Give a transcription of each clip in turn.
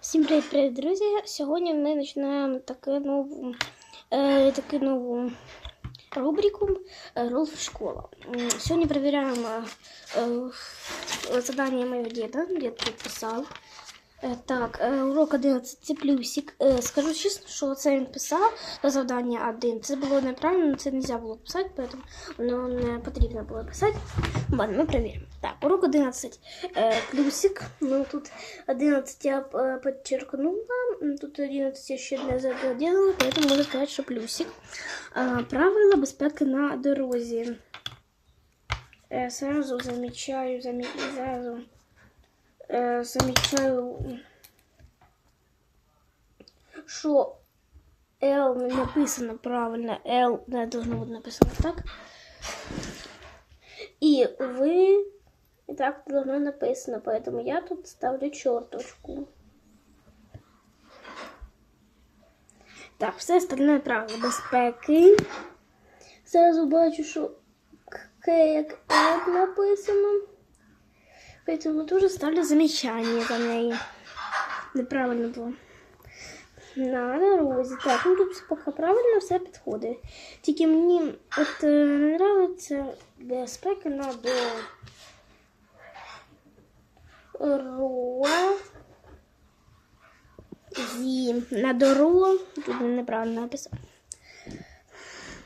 Всім привіт, привіт, друзі! Сьогодні ми починаємо таку нову, е, таку нову рубрику е, Ролф Школа. Сьогодні перевіряємо е, задання моєго діда. Дід підписав. Е, Так, е, урок 11 це плюсик. Е, Скажу чесно, що це він писав до завдання 1. Це було неправильно, це не можна було писати, тому не потрібно було писати. Ладно, ми перевіримо. Так, урок 11 е, плюсик. Ну тут 11 я подчеркнула, тут 11 я ще не заділила, поэтому можу сказати, що плюсик. Правила безпеки на дорозі. Сразу замічаю, замі... сразу е, замічаю, що L не написано правильно, L не должно бути написано так. І ви і так должно написано, поэтому я тут ставлю черточку. Так, все остальне правило безпеки. Зразу бачу, що К як М написано. Поэтому тоже ставлю замечание за неї. Неправильно було. На дорозі. Так, ну тут поки правильно все підходить. Тільки мені от не нравиться безпека на дорозі. На дорогу. Тут неправильно написав.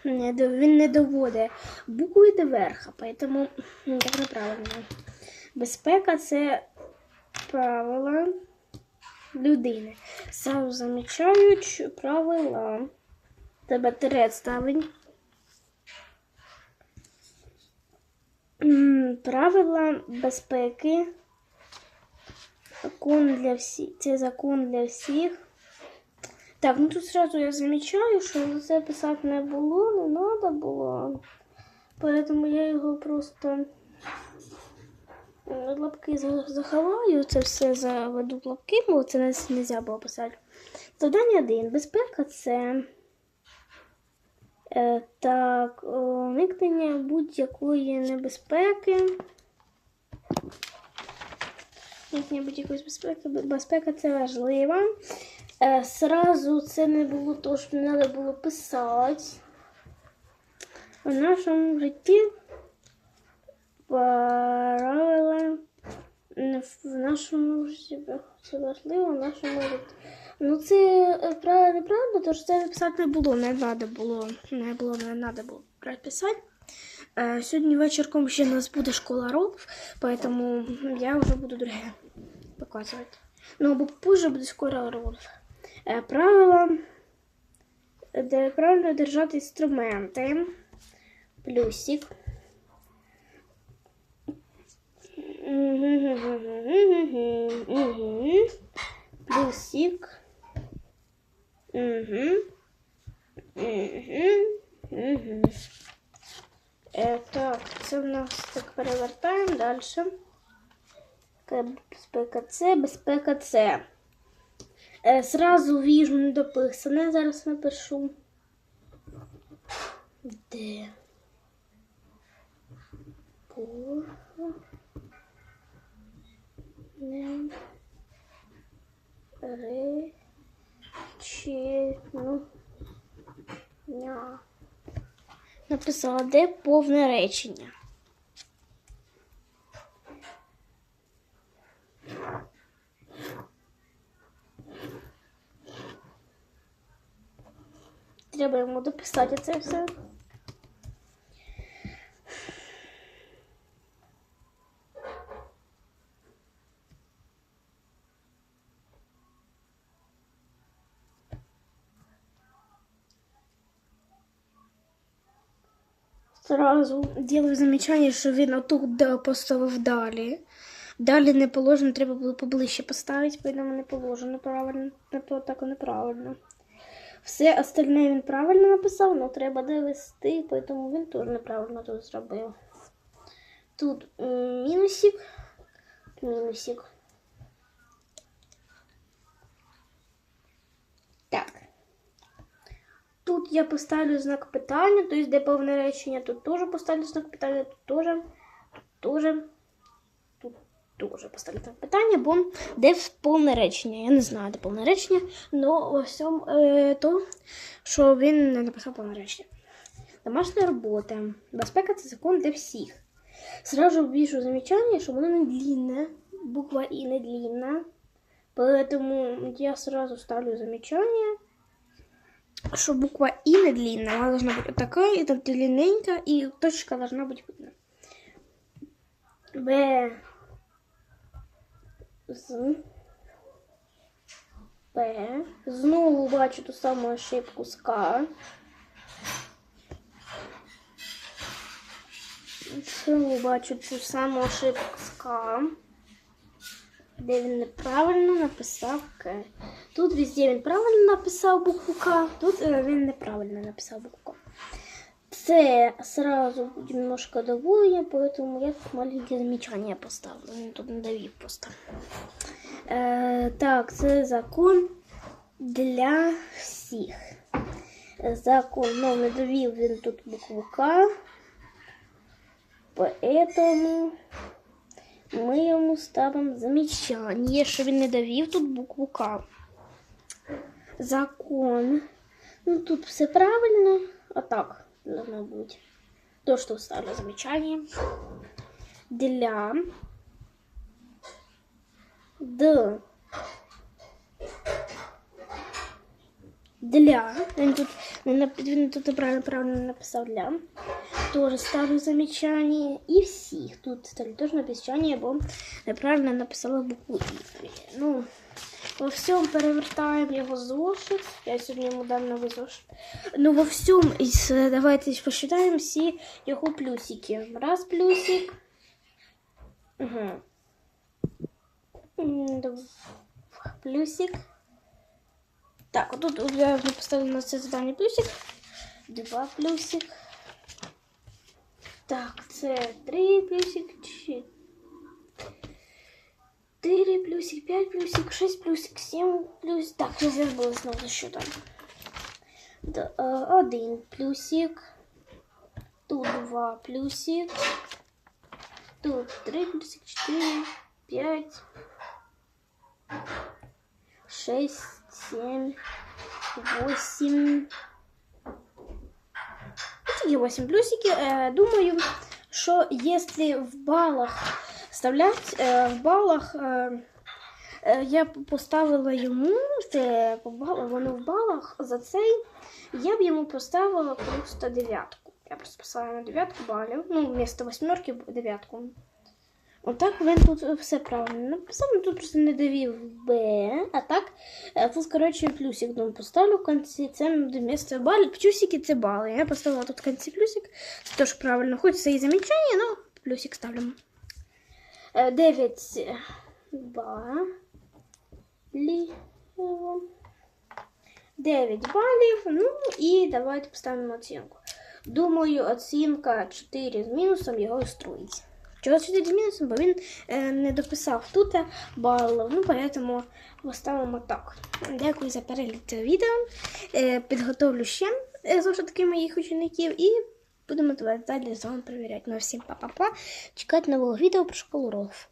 До- він не доводить букви до верха, поэтому так неправильно. Безпека це правила людини. Сразу замічають правила. Тебе тирець ставить. Правила безпеки. Закон для всіх. Це закон для всіх. Так, ну тут сразу я замічаю, що це писати не було, не треба було. Поэтому я його просто лапки заховаю, це все заведу в лапки, бо це не можна було писати. Завдання 1. Безпека це е, так, уникнення будь-якої небезпеки. Уникнення будь-якої безпеки. Безпека це важливо. Е, сразу це не було то, що не треба було писати. В нашому житті правила в нашому житті важливо в нашому житті. Ну, це е, правда неправда, тож це писати не було, не треба було, не було, не треба було писати. Е, Сьогодні вечірком ще у нас буде школа роб, поэтому я вже буду друге показувати. Ну, або позже буде скоро роб. Е, Правила, де правильно держати інструменти. Плюсик. Плюсик. Угу. Угу. Угу. Е, так, це в нас так перевертаємо далі. Безпека С, безпека С. Е, Сразу віжу недописане, зараз напишу. Де? Боже. Речину. Написала, де повне речення. Треба йому дописати це все. Сразу делаю замечание, що він отут поставив далі. Далі не положено, треба було поближче поставити, поэтому не положено правильно, так неправильно. Все остальне він правильно написав, але треба довести, поэтому він теж неправильно тут зробив. Тут мінусик, мінусик. Так. Тут я поставлю знак питання, тобто де повне речення, тут теж поставлю знак питання, тут теж, тут теж, тут Дуже поставлю так питання, бо де повне речення? Я не знаю, де повне речення, але всьому е, то, що він не написав повне речення. Домашня робота. Безпека це закон для всіх. Сразу вижу замечание, что оно не длинное. Буква И не длинная. Поэтому я сразу ставлю замечание, что буква И не длинная. Она должна быть вот такая, это длинненькая, и точка должна быть видна. Б. З. П. Знову бачу ту саму ошибку з К. Знову бачу ту саму ошибку з К. Де він неправильно написав К. Тут везде він правильно написав букву К, тут е, він неправильно написав букву К. Це сразу немножко доволення, поэтому я тут маленьке замечание поставлю. Він тут надавив просто. Е, так, це закон для всіх. Закон, ну, не довів він тут букву К. Поэтому ми йому ставимо замічання, що він не довів тут букву К. Закон. Ну, тут все правильно. А так должно бути. То, що ставлю замечание. Для. Д. Для. Він тут, не нап- він тут правильно, правильно написав для. Тоже ставлю замечание. И всіх. Тут ставлю тоже замечание, бо неправильно написала букву І. Ну, во всем перевертаємо его зошит. Я сегодня ему дам новий зошит. Ну, во всьому, давайте посчитаем все его плюсики. Раз плюсик. Угу. Плюсик. Так, вот тут я поставлю на все задание плюсик. Два плюсик. Так, це три плюсик, чотири. 4 плюсик, 5 плюсик, 6 плюсик, 7 плюсик. Так, я забыла знову за що. Один плюсик. Тут два плюсик. Тут три плюсик, 4, 5, 6, 7, 8. Такие 8 плюсики. Э, думаю, что если в баллах вставлять, е, в балах е, е, я поставила йому, це воно в балах за цей, я б йому поставила просто дев'ятку. Я просто поставила на дев'ятку балів. Ну, вместо восьмерки дев'ятку. Отак він тут все правильно написав, ну, тут просто не довів Б, а так, тут, коротше, плюсик ну, поставлю в кінці, це до місця балів, плюсики це бали. Я поставила тут в кінці плюсик, це теж правильно, хоч це і замічання, але плюсик ставлю. 9 балів. 9 балів, ну і давайте поставимо оцінку. Думаю, оцінка 4 з мінусом його устроїть. Чого 4 з мінусом? Бо він е, не дописав тут балів, ну поэтому поставимо так. Дякую за перегляд відео. Е, підготовлю ще е, знову ж таки моїх учеників і будемо далі з вами перевіряти. Ну, всім па-па-па. Чекайте нового відео про школу ролів.